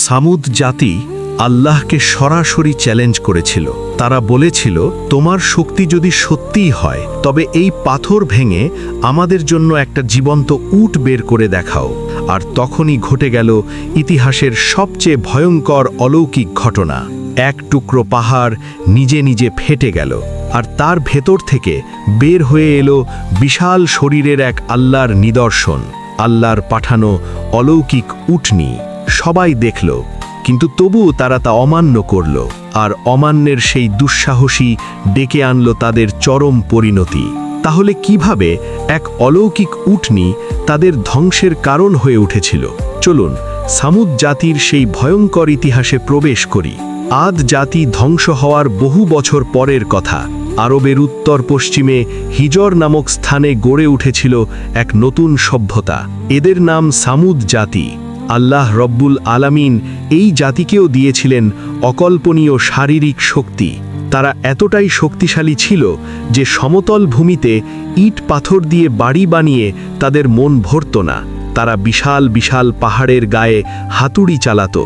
সামুদ জাতি আল্লাহকে সরাসরি চ্যালেঞ্জ করেছিল। তারা বলেছিল, তোমার শক্তি যদি সত্যিই হয়, তবে এই পাথর ভেঙে আমাদের জন্য একটা জীবন্ত উট বের করে দেখাও। আর তখনই ঘটে গেল ইতিহাসের সবচেয়ে ভয়ঙ্কর অলৌকিক ঘটনা। এক টুকরো পাহাড় নিজে নিজে ফেটে গেল, আর তার ভেতর থেকে বের হয়ে এলো বিশাল শরীরের এক আল্লাহর নিদর্শন, আল্লাহর পাঠানো অলৌকিক উটনি সবাই দেখল, কিন্তু তবুও তারা তা অমান্য করল, আর অমান্যের সেই দুঃসাহসী ডেকে আনল তাদের চরম পরিণতি। তাহলে কীভাবে এক অলৌকিক উটনি তাদের ধ্বংসের কারণ হয়ে উঠেছিল? চলুন, সামুদ জাতির সেই ভয়ঙ্কর ইতিহাসে প্রবেশ করি। আদ জাতি ধ্বংস হওয়ার বহু বছর পরের কথা। আরবের উত্তর পশ্চিমে হিজর নামক স্থানে গড়ে উঠেছিল এক নতুন সভ্যতা। এদের নাম সামুদ জাতি। আল্লাহ রব্বুল আলামিন এই জাতিকেও দিয়েছিলেন অকল্পনীয় শারীরিক শক্তি। তারা এতটাই শক্তিশালী ছিল যে সমতল ভূমিতে ইট পাথর দিয়ে বাড়ি বানিয়ে তাদের মন ভরত না। তারা বিশাল বিশাল পাহাড়ের গায়ে হাতুড়ি চালাত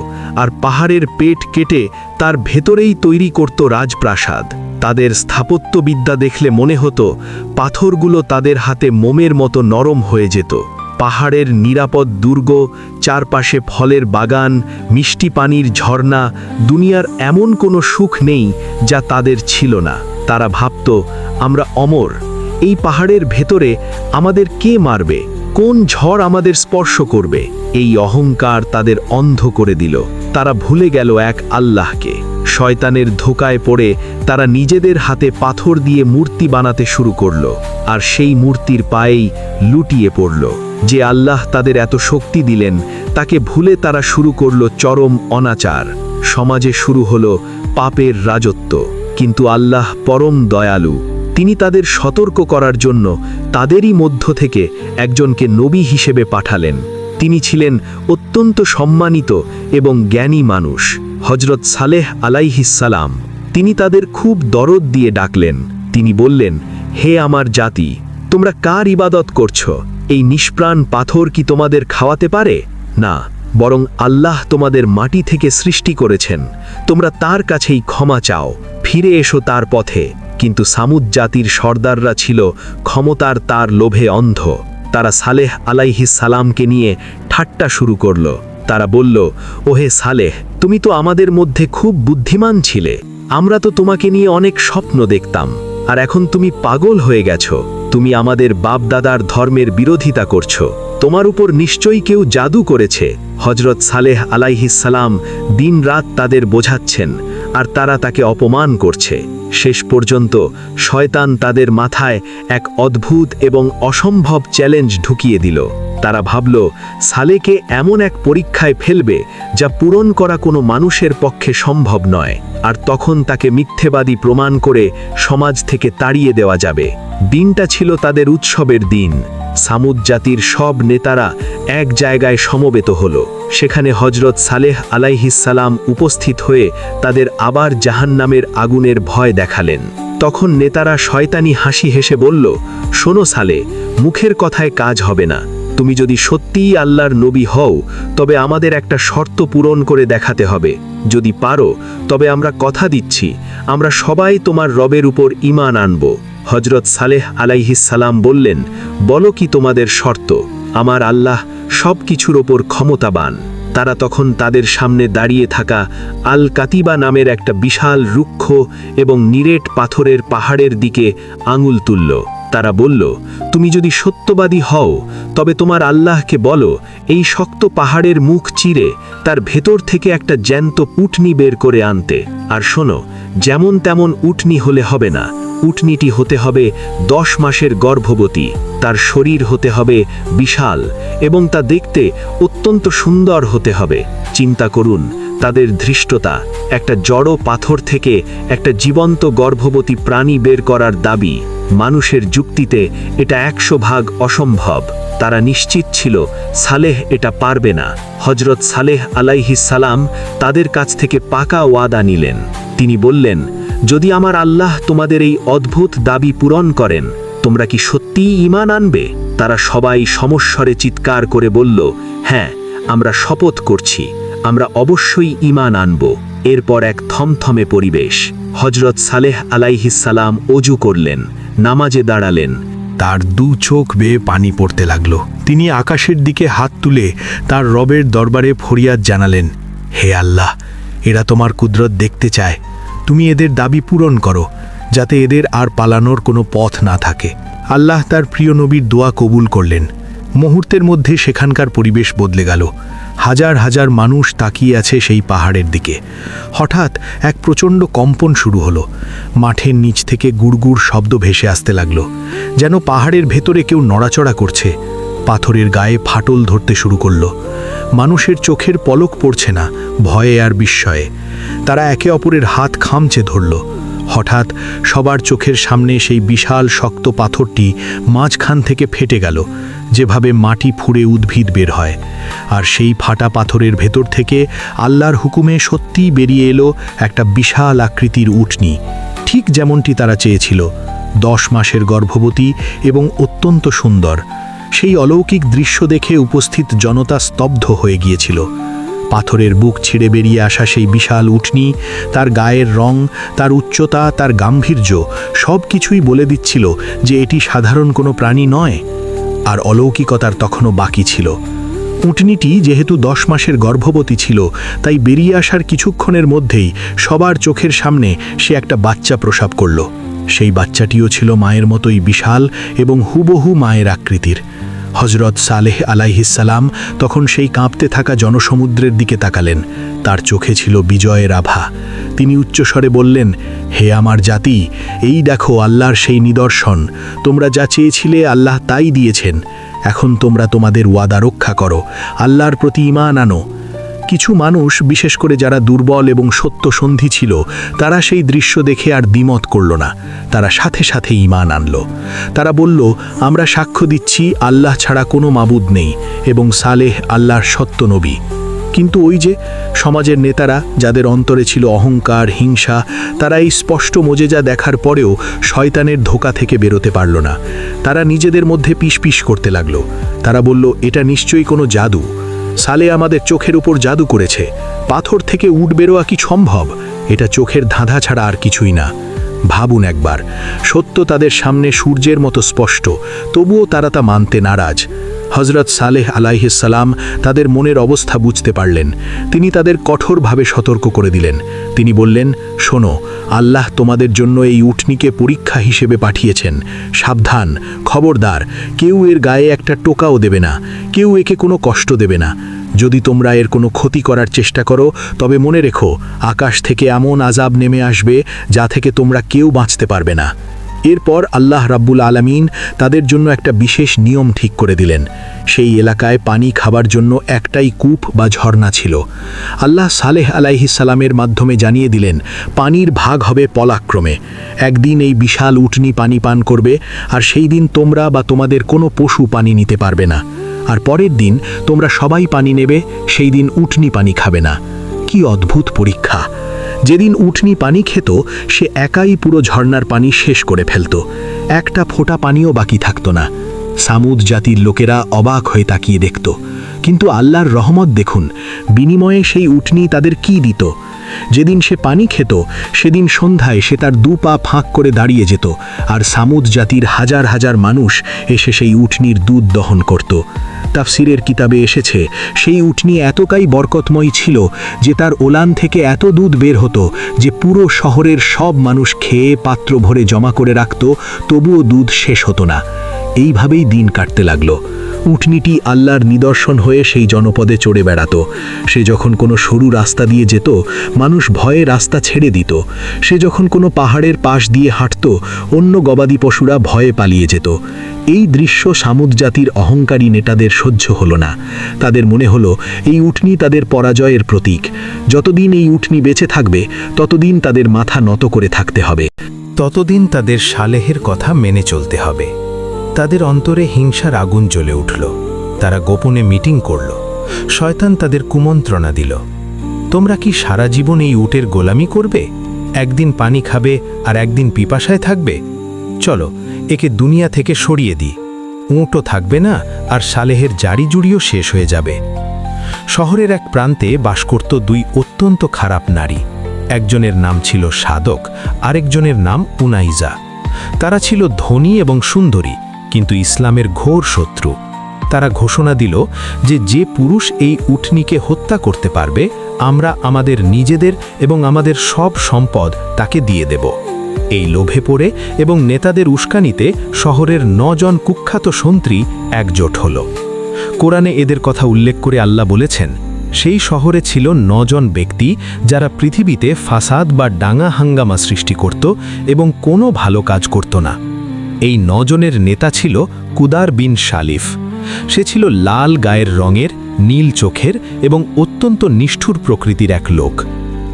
আর পাহাড়ের পেট কেটে তার ভেতরেই তৈরি করত রাজপ্রাসাদ। তাদের স্থাপত্যবিদ্যা দেখলে মনে হতো পাথরগুলো তাদের হাতে মোমের মতো নরম হয়ে যেত। পাহাড়ের নিরাপদ দুর্গ, চারপাশে ফলের বাগান, মিষ্টি পানির ঝর্ণা, দুনিয়ার এমন কোনো সুখ নেই যা তাদের ছিল না। তারা ভাবত, আমরা অমর। এই পাহাড়ের ভেতরে আমাদের কে মারবে? কোন ঝড় আমাদের স্পর্শ করবে? এই অহংকার তাদের অন্ধ করে দিল। তারা ভুলে গেল এক আল্লাহকে। শয়তানের ধোকায় পড়ে তারা নিজেদের হাতে পাথর দিয়ে মূর্তি বানাতে শুরু করল, আর সেই মূর্তির পায়েই লুটিয়ে পড়ল। যে আল্লাহ তাদের এত শক্তি দিলেন, তাকে ভুলে তারা শুরু করল চরম অনাচার। সমাজে শুরু হল পাপের রাজত্ব। কিন্তু আল্লাহ পরম দয়ালু। তিনি তাদের সতর্ক করার জন্য তাদেরই মধ্য থেকে একজনকে নবী হিসেবে পাঠালেন। তিনি ছিলেন অত্যন্ত সম্মানিত এবং জ্ঞানী মানুষ হজরত সালেহ আলাইহিসালাম তিনি তাদের খুব দরদ দিয়ে ডাকলেন। তিনি বললেন, হে আমার জাতি, তোমরা কার ইবাদত করছ? এই নিষ্প্রাণ পাথর কি তোমাদের খাওয়াতে পারে? না, বরং আল্লাহ তোমাদের মাটি থেকে সৃষ্টি করেছেন। তোমরা তার কাছেই ক্ষমা চাও, ফিরে এসো তার পথে। কিন্তু সামুদ জাতির সর্দাররা ছিল ক্ষমতার তার লোভে অন্ধ। তারা সালেহ আলাইহিস সালামকে নিয়ে ঠাট্টা শুরু করল। তারা বলল, ওহে সালেহ, তুমি তো আমাদের মধ্যে খুব বুদ্ধিমান ছিলে। আমরা তো তোমাকে নিয়ে অনেক স্বপ্ন দেখতাম। আর এখন তুমি পাগল হয়ে গেছো। তুমি আমাদের বাপদাদার ধর্মের বিরোধিতা করছ। তোমার উপর নিশ্চয়ই কেউ জাদু করেছে। হজরত সালেহ আলাইহিসালাম দিন রাত তাদের বোঝাচ্ছেন, আর তারা তাকে অপমান করছে। শেষ পর্যন্ত শয়তান তাদের মাথায় এক অদ্ভুত এবং অসম্ভব চ্যালেঞ্জ ঢুকিয়ে দিল। তারা ভাবল, সালেকে এমন এক পরীক্ষায় ফেলবে যা পূরণ করা কোনো মানুষের পক্ষে সম্ভব নয়, আর তখন তাকে মিথ্যেবাদী প্রমাণ করে সমাজ থেকে তাড়িয়ে দেওয়া যাবে। দিনটা ছিল তাদের উৎসবের দিন। সামুদ জাতির সব নেতারা এক জায়গায় সমবেত হল। সেখানে হজরত সালেহ আলাইহিসালাম উপস্থিত হয়ে তাদের আবার জাহান্নামের আগুনের ভয় দেখালেন। তখন নেতারা শয়তানি হাসি হেসে বলল, শোনো সালে মুখের কথায় কাজ হবে না। তুমি যদি সত্যিই আল্লাহর নবী হও, তবে আমাদের একটা শর্ত পূরণ করে দেখাতে হবে। যদি পারো, তবে আমরা কথা দিচ্ছি, আমরা সবাই তোমার রবের উপর ইমান আনব। হজরত সালেহ আলাইহিসালাম বললেন, বলো কি তোমাদের শর্ত? আমার আল্লাহ সব কিছুর ওপর ক্ষমতাবান। তারা তখন তাদের সামনে দাঁড়িয়ে থাকা আল কাতিবা নামের একটা বিশাল রুক্ষ এবং নিরেট পাথরের পাহাড়ের দিকে আঙুল তুলল। তারা বলল, তুমি যদি সত্যবাদী হও, তবে তোমার আল্লাহকে বলো, এই শক্ত পাহাড়ের মুখ চিরে তার ভেতর থেকে একটা জ্যান্ত উটনি বের করে আনতে। আর শোনো, যেমন তেমন উটনি হলে হবে না। উটনিটি হতে হবে দশ মাসের গর্ভবতী। তার শরীর হতে হবে বিশাল এবং তা দেখতে অত্যন্ত সুন্দর হতে হবে। চিন্তা করুন তাদের ধৃষ্টতা, একটা জড়ো পাথর থেকে একটা জীবন্ত গর্ভবতী প্রাণী বের করার দাবি। মানুষের যুক্তিতে এটা একশো ভাগ অসম্ভব। তারা নিশ্চিত ছিল, সালেহ এটা পারবে না। হজরত সালেহ আলাইহিসালাম তাদের কাছ থেকে পাকা ওয়াদা নিলেন। তিনি বললেন, যদি আমার আল্লাহ তোমাদের এই অদ্ভুত দাবি পূরণ করেন, তোমরা কি সত্যিই ইমান আনবে? তারা সবাই সমস্বরে চিৎকার করে বলল হ্যাঁ আমরা শপথ করছি। আমরা অবশ্যই ঈমান আনব। এরপর এক থমথমে পরিবেশ। হজরত সালেহ আলাইহিসালাম অজু করলেন, নামাজে দাঁড়ালেন। তার দু চোখ বেয়ে পানি পড়তে লাগল। তিনি আকাশের দিকে হাত তুলে তার রবের দরবারে ফরিয়াদ জানালেন, হে আল্লাহ, এরা তোমার কুদরত দেখতে চায়। তুমি এদের দাবি পূরণ করো, যাতে এদের আর পালানোর কোনো পথ না থাকে। আল্লাহ তার প্রিয় নবীর দোয়া কবুল করলেন। মুহূর্তের মধ্যে সেখানকার পরিবেশ বদলে গেল। হাজার হাজার মানুষ তাকিয়ে আছে সেই পাহাড়ের দিকে। হঠাৎ এক প্রচণ্ড কম্পন শুরু হলো। মাঠের নিচ থেকে গুড়গুড় শব্দ ভেসে আসতে লাগল, যেন পাহাড়ের ভেতরে কেউ নড়াচড়া করছে। পাথরের গায়ে ফাটল ধরতে শুরু করল। মানুষের চোখের পলক পড়ছে না, ভয়ে আর বিস্ময়ে। তারা একে অপরের হাত খামচে ধরল। হঠাৎ সবার চোখের সামনে সেই বিশাল শক্ত পাথরটি মাঝখান থেকে ফেটে গেল, যেভাবে মাটি ফুঁড়ে উদ্ভিদ বের হয়। আর সেই ফাটা পাথরের ভেতর থেকে আল্লাহর হুকুমে সত্যিই বেরিয়ে এলো একটা বিশাল আকৃতির উটনি ঠিক যেমনটি তারা চেয়েছিল, দশ মাসের গর্ভবতী এবং অত্যন্ত সুন্দর। সেই অলৌকিক দৃশ্য দেখে উপস্থিত জনতা স্তব্ধ হয়ে গিয়েছিল। পাথরের বুক ছিঁড়ে বেরিয়ে আসা সেই বিশাল উঠনি, তার গায়ের রং, তার উচ্চতা, তার গাম্ভীর্য, সব কিছুই বলে দিচ্ছিল যে এটি সাধারণ কোনো প্রাণী নয়। আর অলৌকিকতার তখনও বাকি ছিল। উটনিটি যেহেতু দশ মাসের গর্ভবতী ছিল, তাই বেরিয়ে আসার কিছুক্ষণের মধ্যেই সবার চোখের সামনে সে একটা বাচ্চা প্রসাব করল। সেই বাচ্চাটিও ছিল মায়ের মতোই বিশাল এবং হুবহু মায়ের আকৃতির। হজরত সালেহ আলাইহিসাল্লাম তখন সেই কাঁপতে থাকা জনসমুদ্রের দিকে তাকালেন। তার চোখে ছিল বিজয়ের আভা তিনি উচ্চস্বরে বললেন, হে আমার জাতি, এই দেখো আল্লাহর সেই নিদর্শন। তোমরা যা চেয়েছিলে আল্লাহ তাই দিয়েছেন। এখন তোমরা তোমাদের ওয়াদা রক্ষা করো। আল্লাহর প্রতি ইমান আনো। কিছু মানুষ, বিশেষ করে যারা দুর্বল এবং সত্যসন্ধি ছিল, তারা সেই দৃশ্য দেখে আর দ্বিমত করল না। তারা সাথে সাথে ইমান আনল। তারা বলল, আমরা সাক্ষ্য দিচ্ছি, আল্লাহ ছাড়া কোনো মাবুদ নেই এবং সালেহ আল্লাহর সত্য নবী। কিন্তু ওই যে সমাজের নেতারা, যাদের অন্তরে ছিল অহংকার, হিংসা, তারা এই স্পষ্ট মোজেজা দেখার পরেও শয়তানের ধোকা থেকে বেরোতে পারল না। তারা নিজেদের মধ্যে পিস পিস করতে লাগল। তারা বলল, এটা নিশ্চয়ই কোনো জাদু। সালে আমাদের চোখের উপর জাদু করেছে। পাথর থেকে উঠ বেরোয়া কি সম্ভব? এটা চোখের ধাঁধা ছাড়া আর কিছুই না। ভাবুন একবার, সত্য তাদের সামনে সূর্যের মতো স্পষ্ট, তবুও তারা তা মানতে নারাজ। হজরত সালেহ আলাইহিসাল্লাম তাদের মনের অবস্থা বুঝতে পারলেন। তিনি তাদের কঠোরভাবে সতর্ক করে দিলেন। তিনি বললেন শোনো, আল্লাহ তোমাদের জন্য এই উটনিকে পরীক্ষা হিসেবে পাঠিয়েছেন। সাবধান, খবরদার, কেউ এর গায়ে একটা টোকাও দেবে না, কেউ একে কোনো কষ্ট দেবে না। যদি তোমরা এর কোনো ক্ষতি করার চেষ্টা করো, তবে মনে রেখো, আকাশ থেকে এমন আজাব নেমে আসবে যা থেকে তোমরা কেউ বাঁচতে পারবে না। এরপর আল্লাহ রাব্বুল আলামিন তাদের জন্য একটা বিশেষ নিয়ম ঠিক করে দিলেন। সেই এলাকায় পানি খাবার জন্য একটাই কূপ বা ঝর্ণা ছিল। আল্লাহ সালেহ সালামের মাধ্যমে জানিয়ে দিলেন, পানির ভাগ হবে পলাক্রমে। একদিন এই বিশাল উটনি পানি পান করবে, আর সেই দিন তোমরা বা তোমাদের কোনো পশু পানি নিতে পারবে না। আর পরের দিন তোমরা সবাই পানি নেবে, সেই দিন উটনি পানি খাবে না। কি অদ্ভুত পরীক্ষা! যেদিন উঠনি পানি খেত, সে একাই পুরো ঝর্নার পানি শেষ করে ফেলত। একটা ফোঁটা পানিও বাকি থাকতো না। সামুদ জাতির লোকেরা অবাক হয়ে তাকিয়ে দেখত। কিন্তু আল্লাহর রহমত দেখুন, বিনিময়ে সেই উটনি তাদের কি দিত? যেদিন সে পানি খেত, সেদিন সন্ধ্যায় সে তার দু পা ফাঁক করে দাঁড়িয়ে যেত, আর সামুদ জাতির হাজার হাজার মানুষ এসে সেই উঠনির দুধ দহন করত। তাফসিরের কিতাবে এসেছে, সেই উটনি এতটাই বরকতময় ছিল যে তার ওলান থেকে এত দুধ বের হতো যে পুরো শহরের সব মানুষ খেয়ে পাত্র ভরে জমা করে রাখত, তবুও দুধ শেষ হতো না। এইভাবেই দিন কাটতে লাগল। উটনিটি আল্লাহর নিদর্শন হয়ে সেই জনপদে চড়ে বেড়াত। সে যখন কোনো সরু রাস্তা দিয়ে যেত, মানুষ ভয়ে রাস্তা ছেড়ে দিত। সে যখন কোনো পাহাড়ের পাশ দিয়ে হাঁটত, অন্য গবাদি পশুরা ভয়ে পালিয়ে যেত। এই দৃশ্য সামুদ জাতির অহংকারী নেতাদের সহ্য হলো না। তাদের মনে হলো, এই উটনি তাদের পরাজয়ের প্রতীক। যতদিন এই উটনি বেঁচে থাকবে, ততদিন তাদের মাথা নত করে থাকতে হবে। ততদিন তাদের সালেহের কথা মেনে চলতে হবে। তাদের অন্তরে হিংসার আগুন জ্বলে উঠল। তারা গোপনে মিটিং করল। শয়তান তাদের কুমন্ত্রণা দিল। তোমরা কি সারা জীবন এই উটের গোলামি করবে? একদিন পানি খাবে আর একদিন পিপাসায় থাকবে? চলো, একে দুনিয়া থেকে সরিয়ে দিই। উঁটও থাকবে না আর সালেহের জারি জুড়িও শেষ হয়ে যাবে। শহরের এক প্রান্তে বাস করত দুই অত্যন্ত খারাপ নারী। একজনের নাম ছিল সাধক আরেকজনের নাম উনাইজা। তারা ছিল ধনী এবং সুন্দরী। কিন্তু ইসলামের ঘোর শত্রু। তারা ঘোষণা দিল যে যে পুরুষ এই উটনিকে হত্যা করতে পারবে, আমরা আমাদের নিজেদের এবং আমাদের সব সম্পদ তাকে দিয়ে দেব। এই লোভে পড়ে এবং নেতাদের উস্কানিতে শহরের নজন কুখ্যাত সন্ত্রী একজোট হল। কোরআনে এদের কথা উল্লেখ করে আল্লাহ বলেছেন, সেই শহরে ছিল নজন ব্যক্তি যারা পৃথিবীতে ফাসাদ বা ডাঙা হাঙ্গামা সৃষ্টি করত এবং কোনো ভালো কাজ করত না। এই নজনের নেতা ছিল কুদার বিন শালিফ। সে ছিল লাল গায়ের রঙের, নীল চোখের এবং অত্যন্ত নিষ্ঠুর প্রকৃতির এক লোক।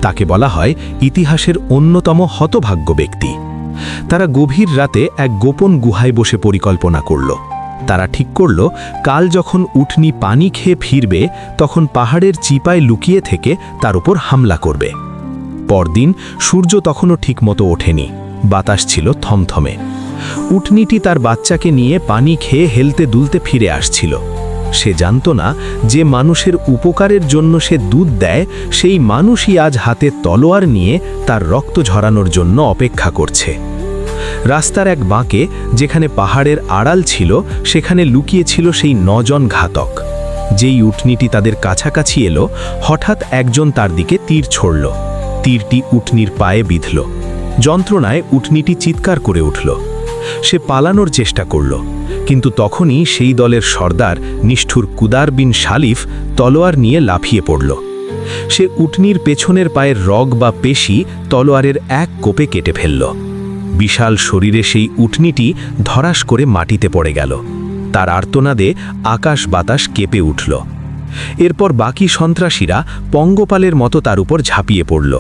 তাকে বলা হয় ইতিহাসের অন্যতম হতভাগ্য ব্যক্তি। তারা গভীর রাতে এক গোপন গুহায় বসে পরিকল্পনা করল। তারা ঠিক করল, কাল যখন উঠনি পানি খেয়ে ফিরবে, তখন পাহাড়ের চিপায় লুকিয়ে থেকে তার উপর হামলা করবে। পরদিন সূর্য তখনও ঠিকমতো ওঠেনি। বাতাস ছিল থমথমে। উটনিটি তার বাচ্চাকে নিয়ে পানি খেয়ে হেলতে দুলতে ফিরে আসছিল। সে জানত না যে মানুষের উপকারের জন্য সে দুধ দেয়, সেই মানুষই আজ হাতে তলোয়ার নিয়ে তার রক্ত ঝরানোর জন্য অপেক্ষা করছে। রাস্তার এক বাঁকে, যেখানে পাহাড়ের আড়াল ছিল, সেখানে লুকিয়েছিল সেই নজন ঘাতক। যেই উটনিটি তাদের কাছাকাছি এলো, হঠাৎ একজন তার দিকে তীর ছড়ল। তীরটি উটনির পায়ে বিঁধল। যন্ত্রণায় উটনিটি চিৎকার করে উঠল। সে পালানোর চেষ্টা করল। কিন্তু তখনই সেই দলের সর্দার নিষ্ঠুর কুদার বিন শালিফ তলোয়ার নিয়ে লাফিয়ে পড়ল। সে উটনির পেছনের পায়ের রগ বা পেশি তলোয়ারের এক কোপে কেটে ফেলল। বিশাল শরীরে সেই উটনিটি ধরাস করে মাটিতে পড়ে গেল। তার আর্তনাদে আকাশ বাতাস কেঁপে উঠল। এরপর বাকি সন্ত্রাসীরা পঙ্গপালের মতো তার উপর ঝাঁপিয়ে পড়ল।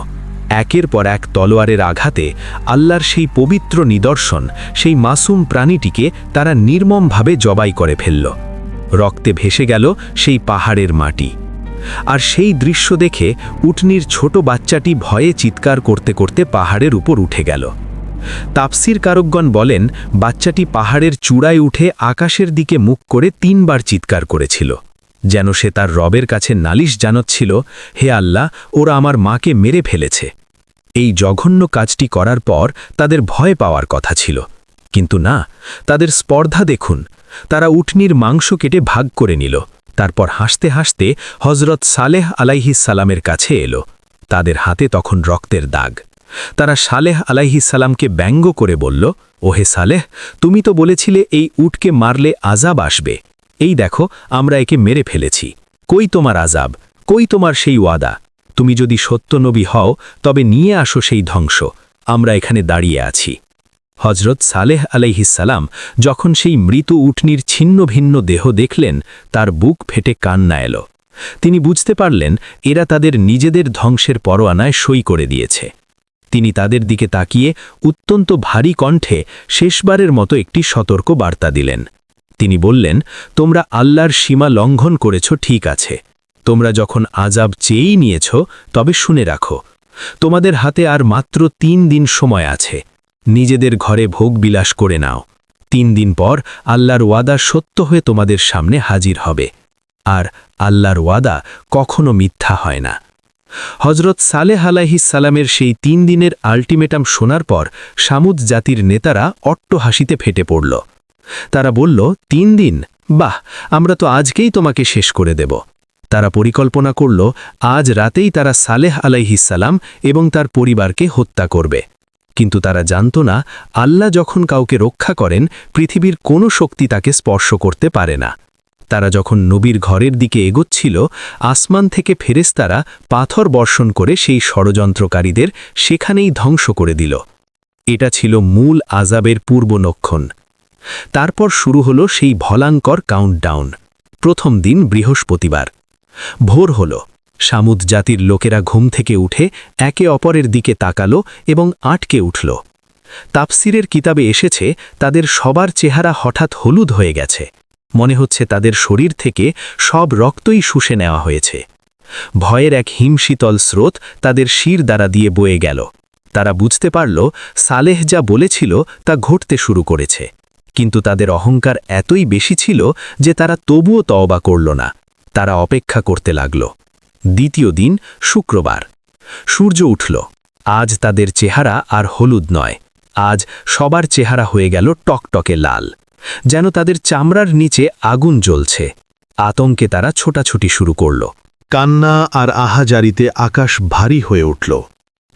একের পর এক তলোয়ারের আঘাতে আল্লাহর সেই পবিত্র নিদর্শন, সেই মাসুম প্রাণীটিকে তারা নির্মমভাবে জবাই করে ফেলল। রক্তে ভেসে গেল সেই পাহাড়ের মাটি। আর সেই দৃশ্য দেখে উটনির ছোট বাচ্চাটি ভয়ে চিৎকার করতে করতে পাহাড়ের উপর উঠে গেল। তাপসির কারকগণ বলেন, বাচ্চাটি পাহাড়ের চূড়ায় উঠে আকাশের দিকে মুখ করে তিনবার চিৎকার করেছিল। যেন সে তার রবের কাছে নালিশ জানাচ্ছিল, হে আল্লাহ, ওরা আমার মাকে মেরে ফেলেছে। এই জঘন্য কাজটি করার পর তাদের ভয় পাওয়ার কথা ছিল। কিন্তু না, তাদের স্পর্ধা দেখুন। তারা উটনির মাংস কেটে ভাগ করে নিল। তারপর হাসতে হাসতে হজরত সালেহ সালামের কাছে এলো। তাদের হাতে তখন রক্তের দাগ। তারা সালেহ সালামকে ব্যঙ্গ করে বলল, ওহে সালেহ, তুমি তো বলেছিলে এই উটকে মারলে আজাব আসবে। এই দেখো, আমরা একে মেরে ফেলেছি। কই তোমার আজাব কই তোমার সেই ওয়াদা? তুমি যদি সত্য নবী হও, তবে নিয়ে আসো সেই ধ্বংস। আমরা এখানে দাঁড়িয়ে আছি। হজরত সালেহ আলাইহিসালাম যখন সেই মৃত উটনির ছিন্ন ভিন্ন দেহ দেখলেন, তার বুক ফেটে কান্না এলো। তিনি বুঝতে পারলেন, এরা তাদের নিজেদের ধ্বংসের পরোয়ানায় সই করে দিয়েছে। তিনি তাদের দিকে তাকিয়ে অত্যন্ত ভারী কণ্ঠে শেষবারের মতো একটি সতর্ক বার্তা দিলেন। তিনি বললেন, তোমরা আল্লাহর সীমা লঙ্ঘন করেছ, ঠিক আছে। তোমরা যখন আজাব চেয়েই নিয়েছ, তবে শুনে রাখো, তোমাদের হাতে আর মাত্র তিন দিন সময় আছে। নিজেদের ঘরে ভোগ বিলাস করে নাও। তিন দিন পর আল্লাহর ওয়াদা সত্য হয়ে তোমাদের সামনে হাজির হবে। আর আল্লাহর ওয়াদা কখনো মিথ্যা হয় না। হজরত সালেহ সালামের সেই তিন দিনের আল্টিমেটাম শোনার পর সামুদ জাতির নেতারা অট্ট হাসিতে ফেটে পড়ল। তারা বলল, তিন দিন? বাহ, আমরা তো আজকেই তোমাকে শেষ করে দেব। তারা পরিকল্পনা করল, আজ রাতেই তারা সালেহ আলাইহিসাল্লাম এবং তার পরিবারকে হত্যা করবে। কিন্তু তারা জানত না, আল্লাহ যখন কাউকে রক্ষা করেন, পৃথিবীর কোনো শক্তি তাকে স্পর্শ করতে পারে না। তারা যখন নবীর ঘরের দিকে এগোচ্ছিল, আসমান থেকে ফেরেস্তারা পাথর বর্ষণ করে সেই ষড়যন্ত্রকারীদের সেখানেই ধ্বংস করে দিল। এটা ছিল মূল আজাবের পূর্বনক্ষণ তারপর শুরু হলো সেই ভলাঙ্কর কাউন্টডাউন প্রথম দিন বৃহস্পতিবার। ভোর হল। সামুদ জাতির লোকেরা ঘুম থেকে উঠে একে অপরের দিকে তাকালো এবং আটকে উঠল। তাপসিরের কিতাবে এসেছে, তাদের সবার চেহারা হঠাৎ হলুদ হয়ে গেছে। মনে হচ্ছে তাদের শরীর থেকে সব রক্তই শুষে নেওয়া হয়েছে। ভয়ের এক হিমশীতল স্রোত তাদের শির দ্বারা দিয়ে বয়ে গেল। তারা বুঝতে পারল, সালেহ যা বলেছিল তা ঘটতে শুরু করেছে। কিন্তু তাদের অহংকার এতই বেশি ছিল যে তারা তবুও তওবা করল না। তারা অপেক্ষা করতে লাগল। দ্বিতীয় দিন, শুক্রবার। সূর্য উঠল। আজ তাদের চেহারা আর হলুদ নয়। আজ সবার চেহারা হয়ে গেল টকটকে লাল। যেন তাদের চামড়ার নিচে আগুন জ্বলছে। আতঙ্কে তারা ছোটাছুটি শুরু করল। কান্না আর আহাজারিতে আকাশ ভারী হয়ে উঠল।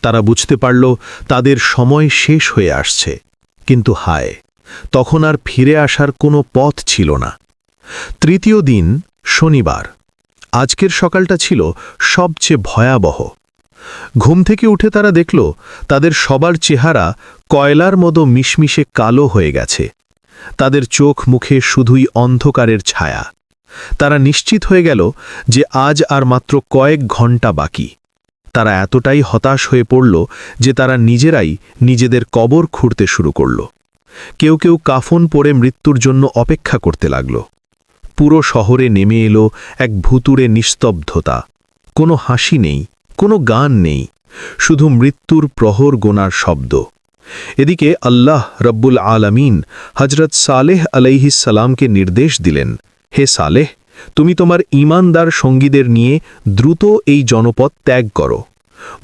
তারা বুঝতে পারল, তাদের সময় শেষ হয়ে আসছে। কিন্তু হায়, তখন আর ফিরে আসার কোনো পথ ছিল না। তৃতীয় দিন শনিবার। আজকের সকালটা ছিল সবচেয়ে ভয়াবহ। ঘুম থেকে উঠে তারা দেখল, তাদের সবার চেহারা কয়লার মতো মিশমিশে কালো হয়ে গেছে। তাদের চোখ মুখে শুধুই অন্ধকারের ছায়া। তারা নিশ্চিত হয়ে গেল যে আজ আর মাত্র কয়েক ঘণ্টা বাকি। তারা এতটাই হতাশ হয়ে পড়ল যে তারা নিজেরাই নিজেদের কবর খুঁড়তে শুরু করল। কেউ কেউ কাফন পরে মৃত্যুর জন্য অপেক্ষা করতে লাগল। পুরো শহরে নেমে এলো এক ভুতুরে নিস্তব্ধতা। কোনো হাসি নেই, কোনো গান নেই, শুধু মৃত্যুর প্রহর গোনার শব্দ। এদিকে আল্লাহ রব্বুল আলামিন হজরত সালেহ আলাইহিসালামকে নির্দেশ দিলেন, হে সালেহ, তুমি তোমার ঈমানদার সঙ্গীদের নিয়ে দ্রুত এই জনপদ ত্যাগ করো।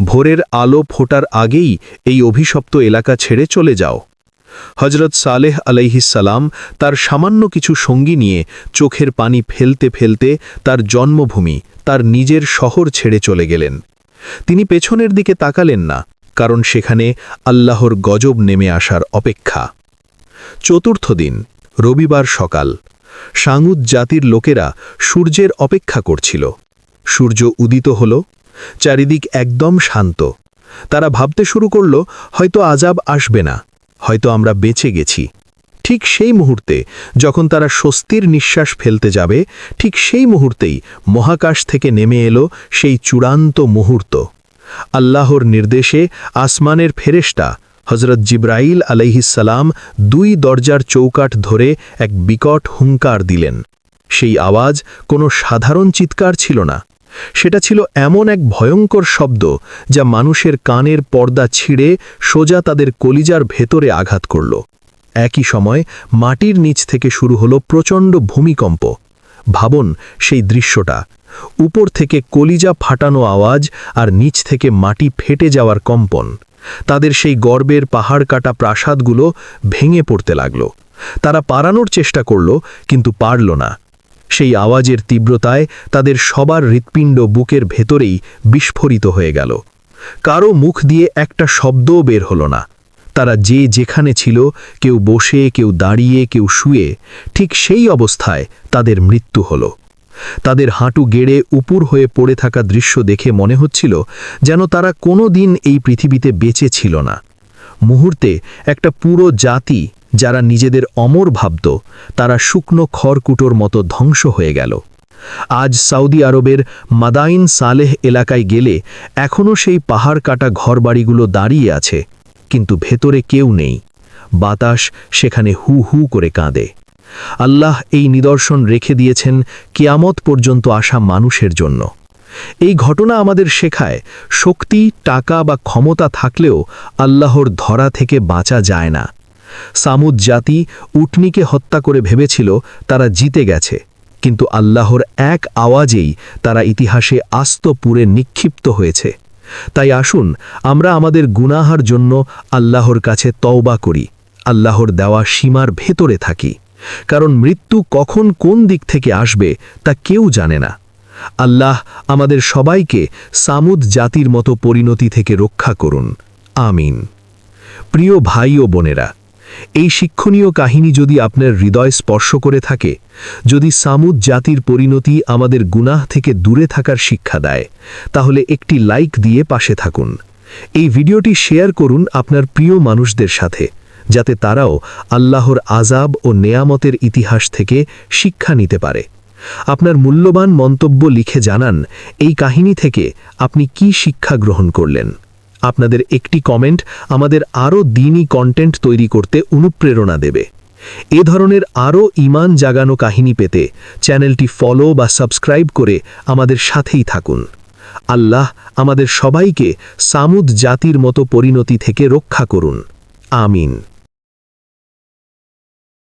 ভোরের আলো ফোটার আগেই এই অভিশপ্ত এলাকা ছেড়ে চলে যাও। হজরত সালেহ আলাইহিসালাম তার সামান্য কিছু সঙ্গী নিয়ে চোখের পানি ফেলতে ফেলতে তার জন্মভূমি, তার নিজের শহর ছেড়ে চলে গেলেন। তিনি পেছনের দিকে তাকালেন না, কারণ সেখানে আল্লাহর গজব নেমে আসার অপেক্ষা। চতুর্থ দিন, রবিবার সকাল সাঙুদ জাতির লোকেরা সূর্যের অপেক্ষা করছিল। সূর্য উদিত হল, চারিদিক একদম শান্ত। তারা ভাবতে শুরু করল, হয়তো আজাব আসবে না। হয়তো আমরা বেঁচে গেছি। ঠিক সেই মুহূর্তে যখন তারা স্বস্তির নিঃশ্বাস ফেলতে যাবে, ঠিক সেই মুহূর্তেই মহাকাশ থেকে নেমে এলো সেই চূড়ান্ত মুহূর্ত। আল্লাহর নির্দেশে আসমানের ফেরেশতা হজরত জিব্রাইল আলাইহিসালাম দুই দরজার চৌকাঠ ধরে এক বিকট হুঙ্কার দিলেন। সেই আওয়াজ কোনো সাধারণ চিৎকার ছিল না। সেটা ছিল এমন এক ভয়ঙ্কর শব্দ যা মানুষের কানের পর্দা ছিঁড়ে সোজা তাদের কলিজার ভেতরে আঘাত করল। একই সময় মাটির নিচ থেকে শুরু হলো প্রচণ্ড ভূমিকম্প। ভাবন সেই দৃশ্যটা। উপর থেকে কলিজা ফাটানো আওয়াজ আর নিচ থেকে মাটি ফেটে যাওয়ার কম্পন। তাদের সেই গর্বের পাহাড় কাটা প্রাসাদগুলো ভেঙে পড়তে লাগল। তারা পারানোর চেষ্টা করল, কিন্তু পারল না। সেই আওয়াজের তীব্রতায় তাদের সবার হৃৎপিণ্ড বুকের ভেতরেই বিস্ফোরিত হয়ে গেল। কারও মুখ দিয়ে একটা শব্দও বের হলো না। তারা যে যেখানে ছিল, কেউ বসে, কেউ দাঁড়িয়ে, কেউ শুয়ে, ঠিক সেই অবস্থায় তাদের মৃত্যু হলো। তাদের হাঁটু গেড়ে উপুর হয়ে পড়ে থাকা দৃশ্য দেখে মনে হচ্ছিল যেন তারা কোনো দিন এই পৃথিবীতে বেঁচে ছিল না। মুহূর্তে একটা পুরো জাতি যারা নিজেদের অমর ভাবত, তারা শুকনো খড়কুটোর মতো ধ্বংস হয়ে গেল। আজ সৌদি আরবের মাদাইন সালেহ এলাকায় গেলে এখনও সেই পাহাড় কাটা ঘরবাড়িগুলো দাঁড়িয়ে আছে, কিন্তু ভেতরে কেউ নেই। বাতাস সেখানে হু হু করে কাঁদে। আল্লাহ এই নিদর্শন রেখে দিয়েছেন কেয়ামত পর্যন্ত আসা মানুষের জন্য। এই ঘটনা আমাদের শেখায়, শক্তি, টাকা বা ক্ষমতা থাকলেও আল্লাহর ধরা থেকে বাঁচা যায় না। সামুদ জাতি উটনিকে হত্যা করে ভেবেছিল তারা জিতে গেছে, কিন্তু আল্লাহর এক আওয়াজেই তারা ইতিহাসে আস্ত পুরে নিক্ষিপ্ত হয়েছে। তাই আসুন, আমরা আমাদের গুনাহার জন্য আল্লাহর কাছে তওবা করি, আল্লাহর দেওয়া সীমার ভেতরে থাকি, কারণ মৃত্যু কখন কোন দিক থেকে আসবে তা কেউ জানে না। আল্লাহ আমাদের সবাইকে সামুদ জাতির মতো পরিণতি থেকে রক্ষা করুন। আমিন। প্রিয় ভাই ও বোনেরা, এই শিক্ষণীয় কাহিনী যদি আপনার হৃদয় স্পর্শ করে থাকে, যদি সামুদ জাতির পরিণতি আমাদের গুনাহ থেকে দূরে থাকার শিক্ষা দেয়, তাহলে একটি লাইক দিয়ে পাশে থাকুন। এই ভিডিওটি শেয়ার করুন আপনার প্রিয় মানুষদের সাথে, যাতে তারাও আল্লাহর আজাব ও নেয়ামতের ইতিহাস থেকে শিক্ষা নিতে পারে। আপনার মূল্যবান মন্তব্য লিখে জানান, এই কাহিনী থেকে আপনি কি শিক্ষা গ্রহণ করলেন? আপনাদের একটি কমেন্ট আমাদের আরও দিনই কন্টেন্ট তৈরি করতে অনুপ্রেরণা দেবে। এ ধরনের আরও ইমান জাগানো কাহিনী পেতে চ্যানেলটি ফলো বা সাবস্ক্রাইব করে আমাদের সাথেই থাকুন। আল্লাহ আমাদের সবাইকে সামুদ জাতির মতো পরিণতি থেকে রক্ষা করুন। আমিন।